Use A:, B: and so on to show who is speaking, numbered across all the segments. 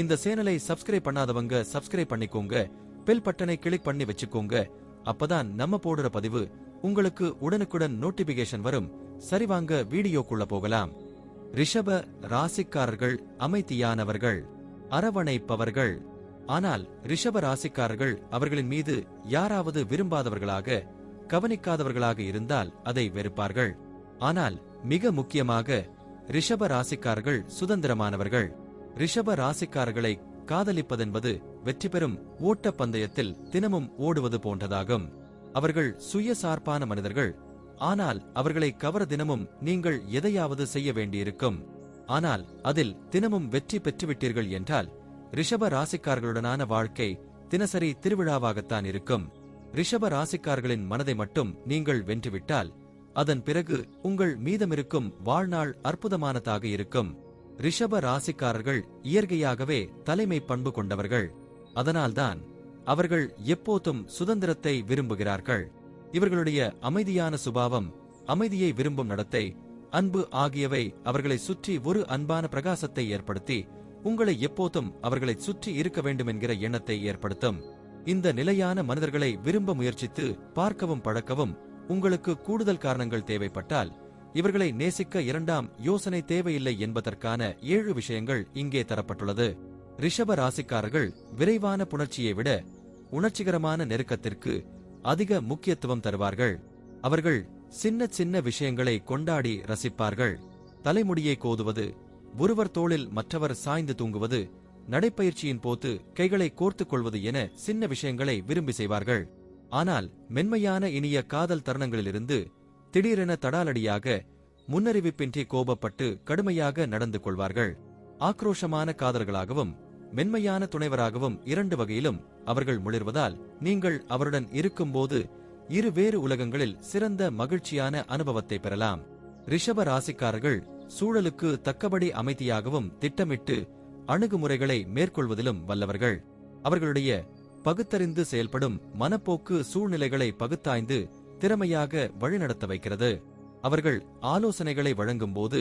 A: இந்த சேனலை சப்ஸ்கிரைப் பண்ணாதவங்க சப்ஸ்கிரைப் பண்ணிக்கோங்க. பெல் பட்டனை கிளிக் பண்ணி வச்சுக்கோங்க. அப்பதான் நம்ம போடுற பதிவு உங்களுக்கு உடனுக்குடன் நோட்டிபிகேஷன் வரும். சரிவாங்க வீடியோக்குள்ள போகலாம். ரிஷப ராசிக்காரர்கள் அமைதியானவர்கள் அரவணைப்பவர்கள். ஆனால் ரிஷப ராசிக்காரர்கள் அவர்களின் மீது யாராவது விரும்பாதவர்களாக கவனிக்காதவர்களாக இருந்தால் அதை வெறுப்பார்கள். ஆனால் மிக முக்கியமாக ரிஷப ராசிக்காரர்கள் சுதந்திரமானவர்கள். ரிஷப ராசிக்காரர்களை காதலிப்பதென்பது வெற்றி பெறும் ஓட்டப் பந்தயத்தில் தினமும் ஓடுவது போன்றதாகும். அவர்கள் சுயசார்பான மனிதர்கள். ஆனால் அவர்களை கவர தினமும் நீங்கள் எதையாவது செய்ய வேண்டியிருக்கும். ஆனால் அதில் தினமும் வெற்றி பெற்றுவிட்டீர்கள் என்றால் ரிஷப ராசிக்காரர்களுடனான வாழ்க்கை தினசரி திருவிழாவாகத்தான் இருக்கும். ரிஷப ராசிக்காரர்களின் மனதை மட்டும் நீங்கள் வென்றுவிட்டால் அதன் பிறகு உங்கள் மீதமிருக்கும் வாழ்நாள் அற்புதமானதாக இருக்கும். ரிஷப ராசிக்காரர்கள் இயற்கையாகவே தலைமை பண்பு கொண்டவர்கள். அதனால்தான் அவர்கள் எப்போதும் சுதந்திரத்தை விரும்புகிறார்கள். இவர்களுடைய அமைதியான சுபாவம் அமைதியை விரும்பும் நடத்தை அன்பு ஆகியவை அவர்களை சுற்றி ஒரு அன்பான பிரகாசத்தை ஏற்படுத்தி உங்களை எப்போதும் அவர்களை சுற்றி இருக்க வேண்டும் என்கிற எண்ணத்தை ஏற்படுத்தும். இந்த நிலையான மனிதர்களை விரும்ப முயற்சித்து பார்க்கவும் பழக்கவும் உங்களுக்கு கூடுதல் காரணங்கள் தேவைப்பட்டால் இவர்களை நேசிக்க இரண்டாம் யோசனை தேவையில்லை என்பதற்கான ஏழு விஷயங்கள் இங்கே தரப்பட்டுள்ளது. ரிஷப ராசிக்காரர்கள் விரைவான புணர்ச்சியை விட உணர்ச்சிகரமான நெருக்கத்திற்கு அதிக முக்கியத்துவம் தருவார்கள். அவர்கள் சின்ன சின்ன விஷயங்களை கொண்டாடி ரசிப்பார்கள். தலைமுடியை கோதுவது ஒருவர் தோளில் மற்றவர் சாய்ந்து தூங்குவது நடைப்பயிற்சியின் போது கைகளை கோர்த்துக் கொள்வது என சின்ன விஷயங்களை விரும்பி செய்வார்கள். ஆனால் மென்மையான இனிய காதல் தருணங்களிலிருந்து திடீரென தடாலடியாக முன்னறிவிப்பின்றி கோபப்பட்டு கடுமையாக நடந்து கொள்வார்கள். ஆக்ரோஷமான காதல்களாகவும் மென்மையான துணைவராகவும் இரண்டு வகையிலும் அவர்கள் முளிர்வதால் நீங்கள் அவருடன் இருக்கும்போது இரு வேறு உலகங்களில் சிறந்த மகிழ்ச்சியான அனுபவத்தை பெறலாம். ரிஷப ராசிக்காரர்கள் சூழலுக்கு தக்கபடி அமைதியாகவும் திட்டமிட்டு அணுகுமுறைகளை மேற்கொள்வதிலும் வல்லவர்கள். அவர்களுடைய பகுத்தறிந்து செயல்படும் மனப்போக்கு சூழ்நிலைகளை பகுத்தாய்ந்து திறமையாக வழிநடத்த வைக்கிறது. அவர்கள் ஆலோசனைகளை வழங்கும்போது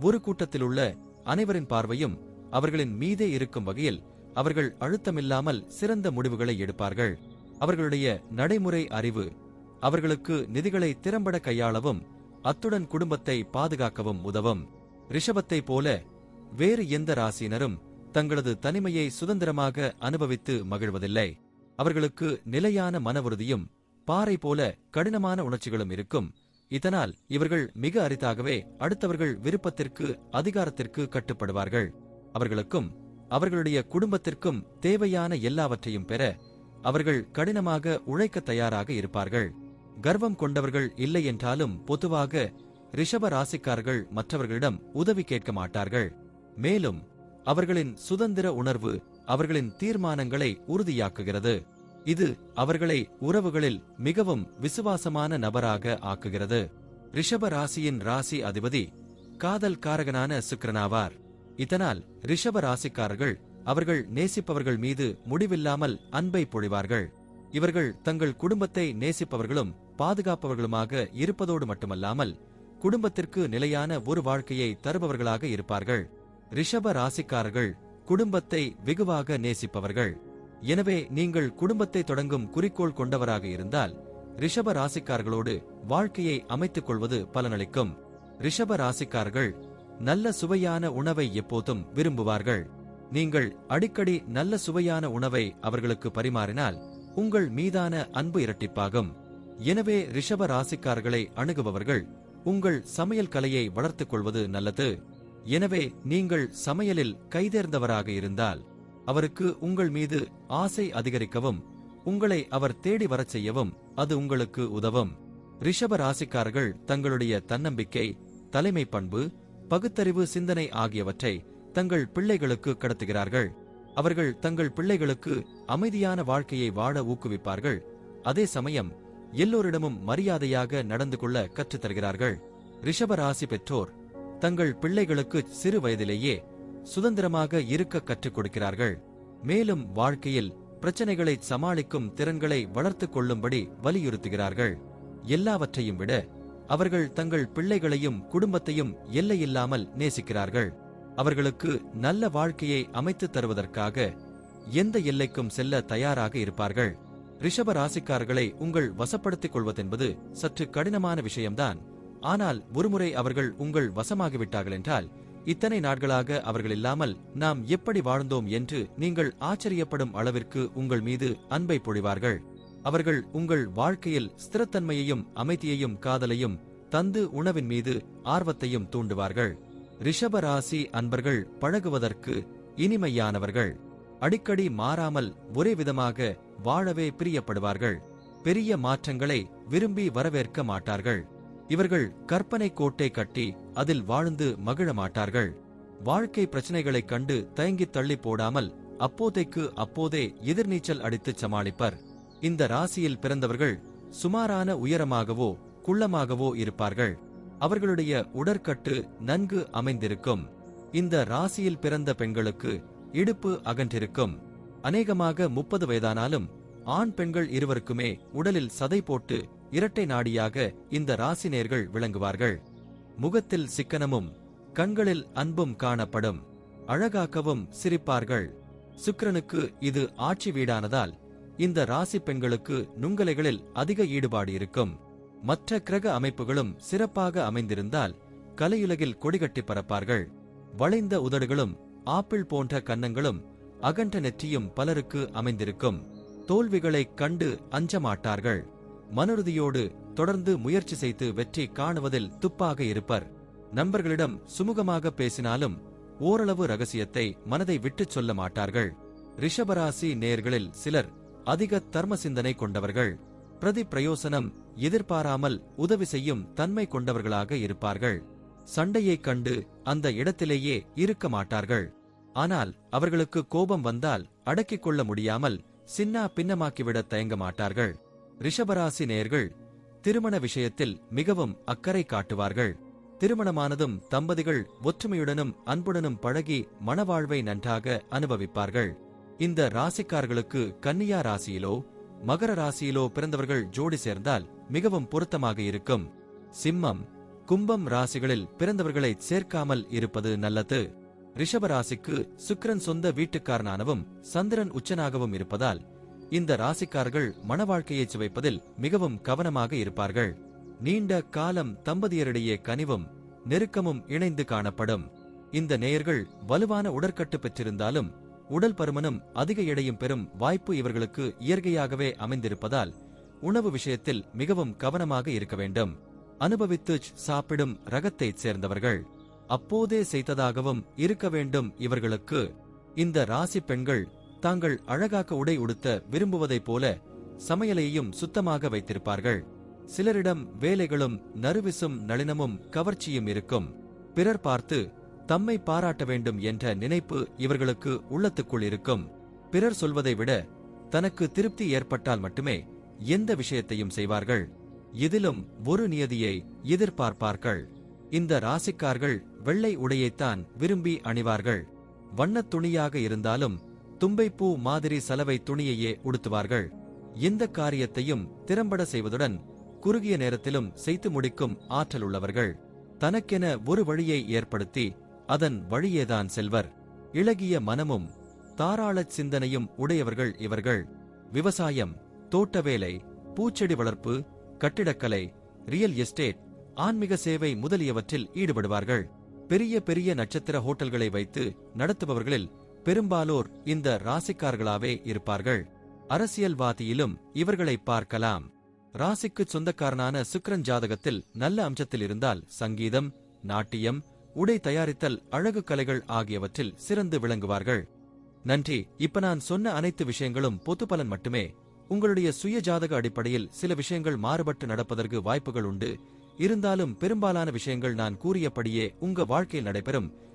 A: ஒரு கூட்டத்தில் உள்ள அனைவரின் பார்வையும் அவர்களின் மீதே இருக்கும் வகையில் அவர்கள் அழுத்தமில்லாமல் சிறந்த முடிவுகளை எடுப்பார்கள். அவர்களுடைய நடைமுறை அறிவு அவர்களுக்கு நிதிகளை திறம்பட கையாளவும் அத்துடன் குடும்பத்தை பாதுகாக்கவும் உதவும். ரிஷபத்தை போல வேறு எந்த ராசியினரும் தங்களது தனிமையை சுதந்திரமாக அனுபவித்து மகிழ்வதில்லை. அவர்களுக்கு நிலையான மன உறுதியும் பாறை போல கடினமான உணர்ச்சிகளும் இருக்கும். இதனால் இவர்கள் மிக அரிதாகவே அடுத்தவர்கள் விருப்பத்திற்கு அதிகாரத்திற்கு கட்டுப்படுவார்கள். அவர்களுக்கும் அவர்களுடைய குடும்பத்திற்கும் தேவையான எல்லாவற்றையும் பெற அவர்கள் கடினமாக உழைக்க தயாராக இருப்பார்கள். கர்வம் கொண்டவர்கள் இல்லை என்றாலும் பொதுவாக ரிஷப ராசிக்காரர்கள் மற்றவர்களிடம் உதவி கேட்க மாட்டார்கள். மேலும் அவர்களின் சுதந்திர உணர்வு அவர்களின் தீர்மானங்களை உறுதியாக்குகிறது. இது அவர்களை உறவுகளில் மிகவும் விசுவாசமான நபராக ஆக்குகிறது. ரிஷப ராசியின் ராசி அதிபதி காதல் காரகனான சுக்கரனாவார். இதனால் ரிஷப ராசிக்காரர்கள் அவர்கள் நேசிப்பவர்கள் மீது முடிவில்லாமல் அன்பை பொழிவார்கள். இவர்கள் தங்கள் குடும்பத்தை நேசிப்பவர்களும் பாதுகாப்பவர்களுமாக இருப்பதோடு மட்டுமல்லாமல் குடும்பத்திற்கு நிலையான ஒரு வாழ்க்கையை தருபவர்களாக இருப்பார்கள். ரிஷப ராசிக்காரர்கள் குடும்பத்தை வெகுவாக நேசிப்பவர்கள். எனவே நீங்கள் குடும்பத்தை தொடங்கும் குறிக்கோள் கொண்டவராக இருந்தால் ரிஷப ராசிக்காரர்களோடு வாழ்க்கையை அமைத்துக் கொள்வது பலனளிக்கும். ரிஷப ராசிக்காரர்கள் நல்ல சுவையான உணவை எப்போதும் விரும்புவார்கள். நீங்கள் அடிக்கடி நல்ல சுவையான உணவை அவர்களுக்கு பரிமாறினால் உங்கள் மீதான அன்பு இரட்டிப்பாகும். எனவே ரிஷப ராசிக்காரர்களை அணுகுபவர்கள் உங்கள் சமையல் கலையை வளர்த்துக் கொள்வது நல்லது. எனவே நீங்கள் சமையலில் கைதேர்ந்தவராக இருந்தால் அவருக்கு உங்கள் மீது ஆசை அதிகரிக்கவும் உங்களை அவர் தேடி வரச் செய்யவும் அது உங்களுக்கு உதவும். ரிஷப ராசிக்காரர்கள் தங்களுடைய தன்னம்பிக்கை தலைமை பண்பு பகுத்தறிவு சிந்தனை ஆகியவற்றை தங்கள் பிள்ளைகளுக்கு கடத்துகிறார்கள். அவர்கள் தங்கள் பிள்ளைகளுக்கு அமைதியான வாழ்க்கையை வாழ ஊக்குவிப்பார்கள். அதே சமயம் எல்லோரிடமும் மரியாதையாக நடந்து கொள்ள கற்றுத் தருகிறார்கள் ரிஷப ராசி பெற்றோர் தங்கள் பிள்ளைகளுக்கு சிறு வயதிலேயே சுதந்திரமாக இருக்க கற்றுக் கொடுக்கிறார்கள். மேலும் வாழ்க்கையில் பிரச்சனைகளை சமாளிக்கும் திறன்களை வளர்த்துக் கொள்ளும்படி வலியுறுத்துகிறார்கள். எல்லாவற்றையும் விட அவர்கள் தங்கள் பிள்ளைகளையும் குடும்பத்தையும் எல்லையில்லாமல் நேசிக்கிறார்கள். அவர்களுக்கு நல்ல வாழ்க்கையை அமைத்துத் தருவதற்காக எந்த எல்லைக்கும் செல்ல தயாராக இருப்பார்கள். ரிஷப ராசிக்காரர்களை உங்கள் வசப்படுத்திக் கொள்வதென்பது சற்று கடினமான விஷயம்தான். ஆனால் ஒருமுறை அவர்கள் உங்கள் வசமாகிவிட்டார்கள் என்றால் இத்தனை நாட்களாக அவர்கள் இல்லாமல் நாம் எப்படி வாழ்ந்தோம் என்று நீங்கள் ஆச்சரியப்படும் அளவிற்கு உங்கள் மீது அன்பை பொழிவார்கள். அவர்கள் உங்கள் வாழ்க்கையில் ஸ்திரத்தன்மையையும் அமைதியையும் காதலையும் தந்து உணவின் மீது ஆர்வத்தையும் தூண்டுவார்கள். ரிஷப ராசி அன்பர்கள் பழகுவதற்கு இனிமையானவர்கள். அடிக்கடி மாறாமல் ஒரே விதமாக வாழவே பிரியப்படுவார்கள். பெரிய மாற்றங்களை விரும்பி வரவேற்க மாட்டார்கள். இவர்கள் கற்பனை கோட்டை கட்டி அதில் வாழ்ந்து மகிழ மாட்டார்கள் வாழ்க்கை பிரச்சனைகளைக் கண்டு தயங்கி தள்ளி போடாமல் அப்போதைக்கு அப்போதே எதிர்நீச்சல் அடித்துச் சமாளிப்பர். இந்த ராசியில் பிறந்தவர்கள் சுமாரான உயரமாகவோ குள்ளமாகவோ இருப்பார்கள். அவர்களுடைய உடற்கட்டு நன்கு அமைந்திருக்கும். இந்த ராசியில் பிறந்த பெண்களுக்கு இடுப்பு அகன்றிருக்கும். அநேகமாக முப்பது வயதானாலும் ஆண் பெண்கள் இருவருக்குமே உடலில் சதை போட்டு இரட்டை நாடியாக இந்த ராசினேர்கள் விளங்குவார்கள். முகத்தில் சிக்கனமும் கண்களில் அன்பும் காணப்படும். அழகாக்கவும் சிரிப்பார்கள். சுக்கிரனுக்கு இது ஆட்சி வீடானதால் இந்த ராசி பெண்களுக்கு நுங்கலைகளில் அதிக ஈடுபாடு இருக்கும். மற்ற கிரக அமைப்புகளும் சிறப்பாக அமைந்திருந்தால் கலையுலகில் கொடிகட்டி பறப்பார்கள். வளைந்த உதடுகளும் ஆப்பிள் போன்ற கன்னங்களும் அகன்ற நெற்றியும் பலருக்கு அமைந்திருக்கும். தோல்விகளைக் கண்டு அஞ்சமாட்டார்கள் மனுறுதியோடு தொடர்ந்து முயற்சி செய்து வெற்றி காணுவதில் துப்பாக இருப்பர். நண்பர்களிடம் சுமூகமாக பேசினாலும் ஓரளவு ரகசியத்தை மனதை விட்டுச் சொல்ல மாட்டார்கள். ரிஷபராசி நேர்களில் சிலர் அதிக தர்ம சிந்தனை கொண்டவர்கள். பிரதி பிரயோசனம் எதிர்பாராமல் உதவி செய்யும் தன்மை கொண்டவர்களாக இருப்பார்கள். சண்டையைக் கண்டு அந்த இடத்திலேயே இருக்க மாட்டார்கள். ஆனால் அவர்களுக்கு கோபம் வந்தால் அடக்கிக் கொள்ள முடியாமல் சின்னா பின்னமாக்கிவிட தயங்க மாட்டார்கள். ரிஷபராசி நேர்கள் திருமண விஷயத்தில் மிகவும் அக்கறை காட்டுவார்கள். திருமணமானதும் தம்பதிகள் ஒற்றுமையுடனும் அன்புடனும் பழகி மணவாழ்வை நன்றாக அனுபவிப்பார்கள். இந்த ராசிக்காரர்களுக்கு கன்னியா ராசியிலோ மகர ராசியிலோ பிறந்தவர்கள் ஜோடி சேர்ந்தால் மிகவும் பொருத்தமாக இருக்கும். சிம்மம் கும்பம் ராசிகளில் பிறந்தவர்களை சேர்க்காமல் இருப்பது நல்லது. ரிஷப ராசிக்கு சுக்கிரன் சொந்த வீட்டுக்காரனானவும் சந்திரன் உச்சனாகவும் இருப்பதால் இந்த ராசிக்காரர்கள் மன வாழ்க்கையை சுவைப்பதில் மிகவும் கவனமாக இருப்பார்கள். நீண்ட காலம் தம்பதியரிடையே கனிவும் நெருக்கமும் இணைந்து காணப்படும். இந்த நேயர்கள் வலுவான உடற்கட்டு பெற்றிருந்தாலும் உடல் பருமனும் அதிக எடையும் பெறும் வாய்ப்பு இவர்களுக்கு இயற்கையாகவே அமைந்திருப்பதால் உணவு விஷயத்தில் மிகவும் கவனமாக இருக்க வேண்டும். அனுபவித்து சாப்பிடும் ரகத்தைச் சேர்ந்தவர்கள். அப்போதே செய்ததாகவும் இருக்க வேண்டும் இவர்களுக்கு. இந்த ராசி பெண்கள் தாங்கள் அழகாக உடை உடுத்த விரும்புவதைப் போல சமையலையும் சுத்தமாக வைத்திருப்பார்கள். சிலரிடம் வேலைகளும் நறுவிசும் நளினமும் கவர்ச்சியும் இருக்கும். பிறர் பார்த்து தம்மை பாராட்ட வேண்டும் என்ற நினைப்பு இவர்களுக்கு உள்ளத்துக்குள் இருக்கும். பிறர் சொல்வதை விட தனக்கு திருப்தி ஏற்பட்டால் மட்டுமே எந்த விஷயத்தையும் செய்வார்கள். இதிலும் ஒரு நியதியை எதிர்பார்ப்பார்கள். இந்த ராசிக்கார்கள் வெள்ளை உடையைத்தான் விரும்பி அணிவார்கள். வண்ணத் துணியாக இருந்தாலும் தும்பைப்பூ மாதிரி சலவை துணியையே உடுத்துவார்கள். எந்த காரியத்தையும் திறம்பட செய்வதுடன் குறுகிய நேரத்திலும் செய்து முடிக்கும் ஆற்றல் உள்ளவர்கள். தனக்கென ஒரு வழியை ஏற்படுத்தி அதன் வழியேதான் செல்வர். இளகிய மனமும் தாராளச் சிந்தனையும் உடையவர்கள் இவர்கள். விவசாயம் தோட்ட வேலை பூச்செடி வளர்ப்பு கட்டிடக்கலை ரியல் எஸ்டேட் ஆன்மீக சேவை முதலியவற்றில் ஈடுபடுவார்கள். பெரிய பெரிய நட்சத்திர ஹோட்டல்களை வைத்து நடத்துபவர்களில் பெரும்பாலோர் இந்த ராசிக்கார்களாவே இருப்பார்கள். அரசியல்வாதியிலும் இவர்களை பார்க்கலாம். ராசிக்குச் சொந்தக்காரனான சுக்ரன் ஜாதகத்தில் நல்ல அம்சத்தில் இருந்தால் சங்கீதம் நாட்டியம் உடை தயாரித்தல் அழகு கலைகள் ஆகியவற்றில் சிறந்து விளங்குவார்கள். நன்றி. இப்ப நான் சொன்ன அனைத்து விஷயங்களும் பொது பலன் மட்டுமே. உங்களுடைய சுய ஜாதக அடிப்படையில் சில விஷயங்கள் மாறுபட்டு நடப்பதற்கு வாய்ப்புகள் உண்டு. இருந்தாலும் பெரும்பாலான விஷயங்கள் நான் கூறியபடியே உங்க வாழ்க்கையில் நடைபெறும்.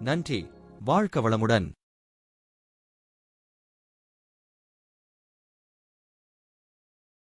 A: நன்றி வாழ்க வளமுடன்.